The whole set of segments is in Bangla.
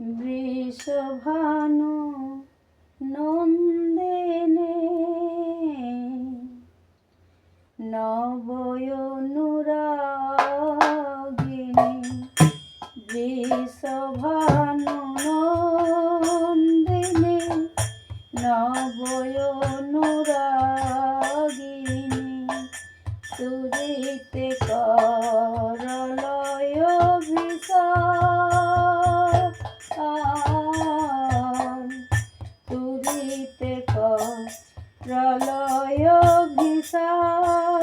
বৃষভানু নন্দিনে নবয়নুরাগিনী বৃষভানু নন্দিনী নবয়নুরাগিনী করলয় ভিসার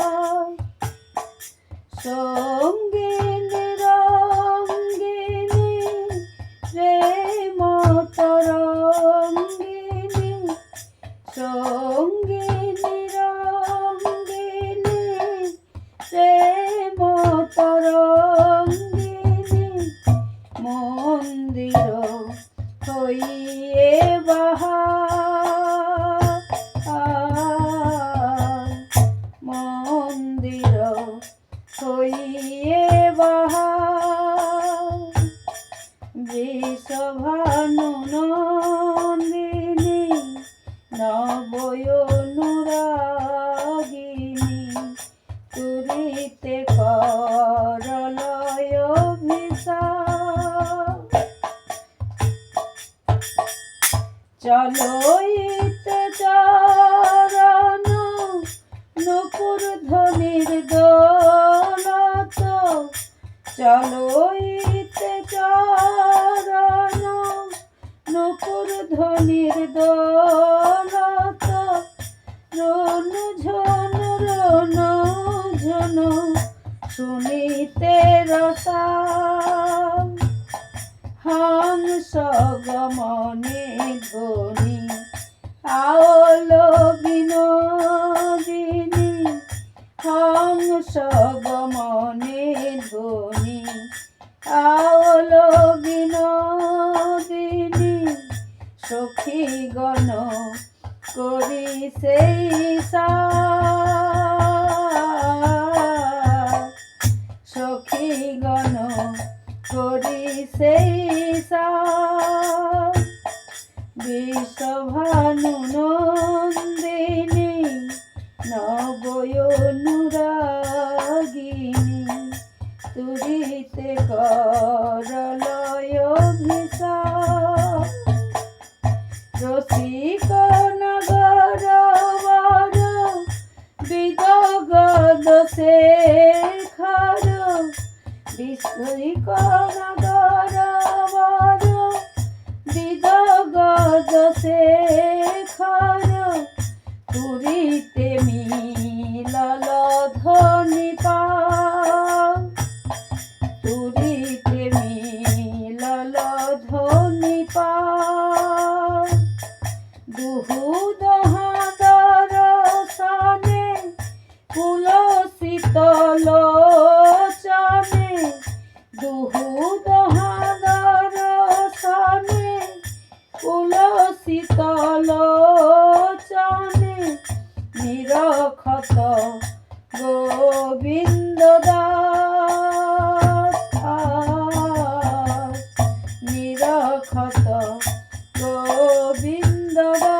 বৃষভানু নন্দিনী নবয়নুরাগিনী, তুরিতে করলয় ভিসা চলো ইতে চরণ নকুর ধ্বনির দোলত। চলো ইতে চরণ নকুর ধ্বনির দোলত, রন ঝন রন ঝন, শুনিতে রসা হংস গমনে ধ্বনি, আওল বিনোদিনী। হংস গমনে ধ্বনি আওল করি সেই সখী গণ করি সেই বিশ্বভানু নন্দিনী নবয়নুরাগিনী তুরিতে করলয় ভিসা রসিক শেখর বিস্ফরিক নগর বর বিদগদ শেখর পুরীতে মিলল ধনি পা পুরীতে মিলল ধনি পা দুহু দহাদর সনে দুহু দহাদর সনে কুলসিতল চনে নিরখত গোবিন্দ দাস নিরখত গোবিন্দ দাস